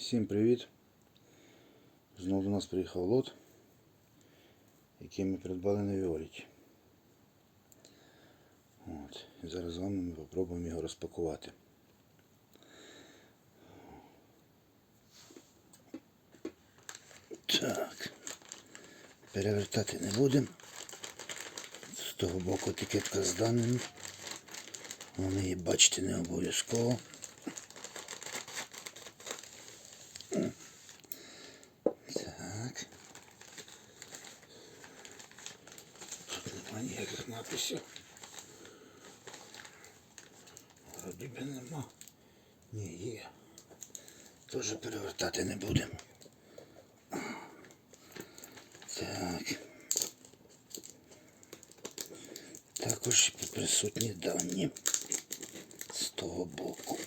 Всім привіт! Знову до нас приїхав лот, який ми придбали на Віоліті. От. І зараз з вами ми попробуємо його розпакувати. Так. Перевертати не будемо. З того боку етикетка з даними. Вони її бачити не обов'язково. Так. Тут нема ніяких написів. Вроді би нема. Ні, є. Теж перевертати не будемо. Так. Також присутні дані з того боку.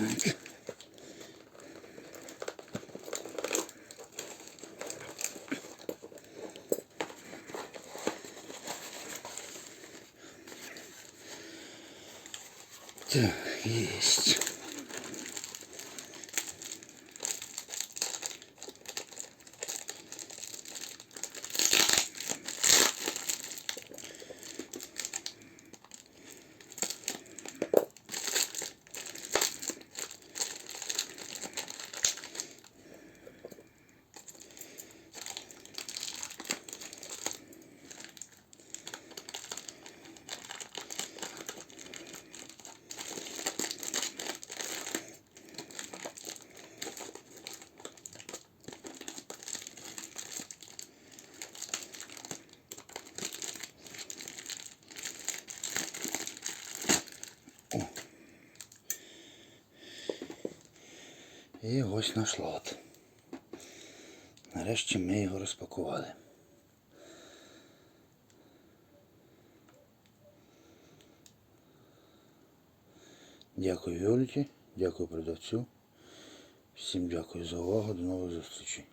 Так. Так, есть. І ось наш лот. Нарешті ми його розпакували. Дякую Віоліті, дякую продавцю. Всім дякую за увагу. До нових зустрічей.